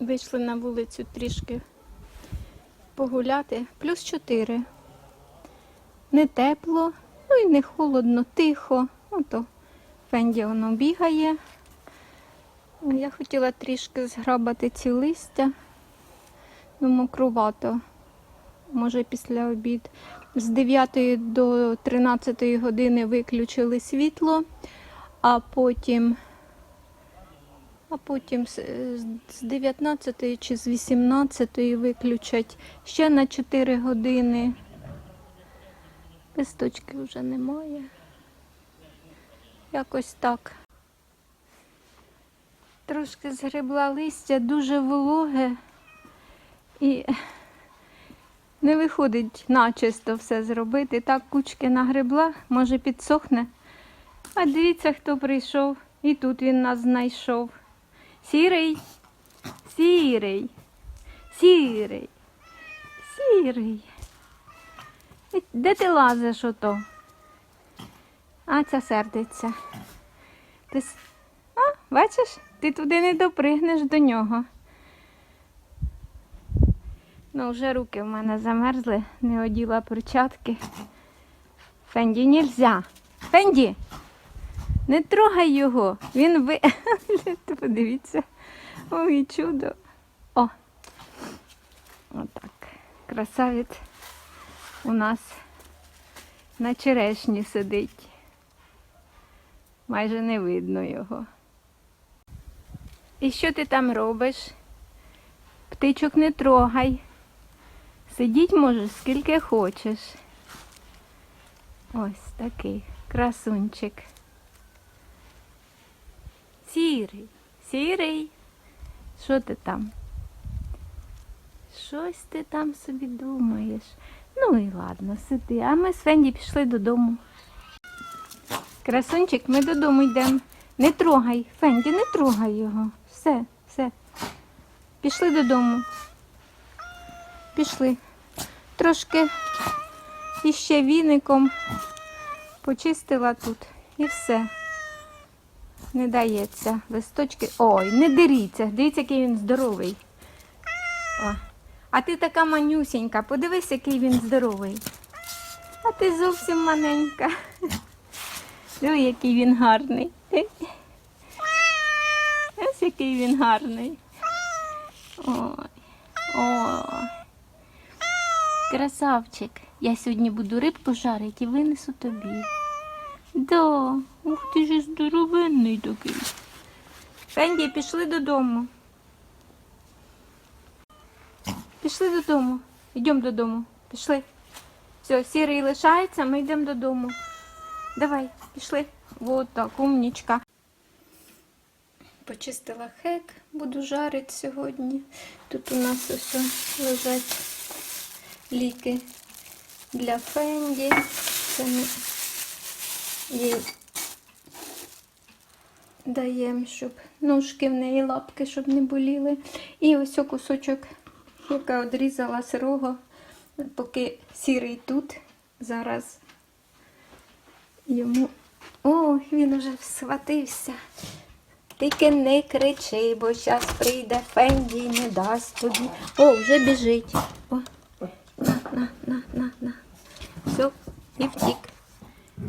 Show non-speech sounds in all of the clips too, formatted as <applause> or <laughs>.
Вийшли на вулицю трішки погуляти. Плюс 4. Не тепло, ну і не холодно, тихо. Ото Фенді воно бігає. Я хотіла трішки зграбати ці листя. Ну, мокрувато. Може, після обід. З 9 до 13 години виключили світло, а потім а потім з з 19 чи з 18 виключать ще на 4 години. Листочки вже немає. Якось так. Трошки згребла листя, дуже вологе і не виходить начисто все зробити. Так кучки нагребла, може підсохне. А дивіться, хто прийшов. І тут він нас знайшов. Сірий, сірий, сірий, сірий. Де ти лазиш ото? А ця сердиться. Ти... А, бачиш, ти туди не допригнеш до нього. Ну, вже руки в мене замерзли, не оділа перчатки. Фенді нельзя. Фенді! Не трогай його. Він ви. <laughs> Подивіться. Ой, чудо. О. Отак. Красавець у нас на черешні сидить. Майже не видно його. І що ти там робиш? Птичок не трогай. Сидіть можеш скільки хочеш. Ось такий красунчик. Сірий, сірий. Що ти там? Щось ти там собі думаєш. Ну і ладно, сиди. А ми з Фенді пішли додому. Красунчик, ми додому йдемо. Не трогай, Фенді, не трогай його. Все, все. Пішли додому. Пішли. Трошки іще віником почистила тут і все. Не дається. Листочки. Ой, не деріться. Дивіться, який він здоровий. О. А ти така манюсінька, подивись, який він здоровий. А ти зовсім маленька. Диви, який він гарний. Ось який він гарний. Ой. Ой. Красавчик. Я сьогодні буду рибку жарити і винесу тобі. Да, ух ти ж здоровенний такий. Фенді, пішли додому. Пішли додому. Йдемо додому. Пішли. Все, сірий лишається, ми йдемо додому. Давай, пішли. Вот так, умнічка. Почистила хек, буду жарити сьогодні. Тут у нас ось лежать ліки для Фенді. Це їй даємо, щоб ножки в неї, лапки, щоб не боліли. І ось кусочок, яка одрізала сирого, поки сірий тут. Зараз йому. О, він уже схватився. Тільки не кричи, бо зараз прийде Фенді не дасть тобі. О, вже біжить. О, на, на, на, на, на. Все, і втік.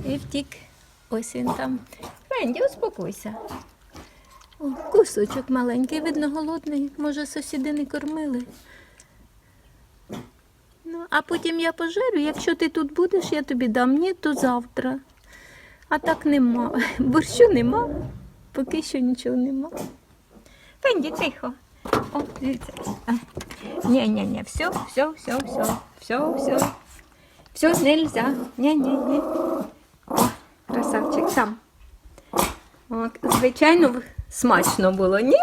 І втік. Ось він там. Фенді, успокойся. О, кусочок маленький, видно, голодний. Може, сусіди не кормили. Ну, а потім я пожарю. Якщо ти тут будеш, я тобі дам. Ні, то завтра. А так нема. <laughs> Борщу нема. Поки що нічого нема. Фенді, тихо. О, дивіться. Ні, ні, ні, все, все, все, все, все, все. Все нельзя. Ні, ні, ні. О, красавчик сам. От, звичайно, смачно було. Ні.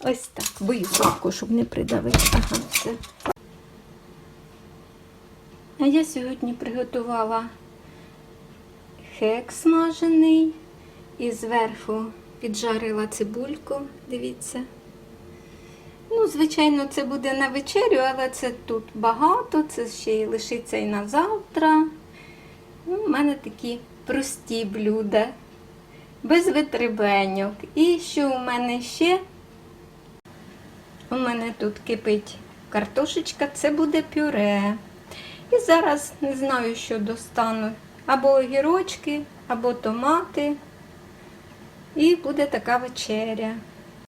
Ось так. Бою руку, щоб не придавити. Ага, все. А я сьогодні приготувала хек смажений і зверху піджарила цибульку. Дивіться. Ну, звичайно, це буде на вечерю, але це тут багато, це ще й лишиться і на завтра. Ну, у мене такі прості блюда, без витребеньок. І що у мене ще? У мене тут кипить картошечка, це буде пюре. І зараз не знаю, що достану. Або огірочки, або томати. І буде така вечеря.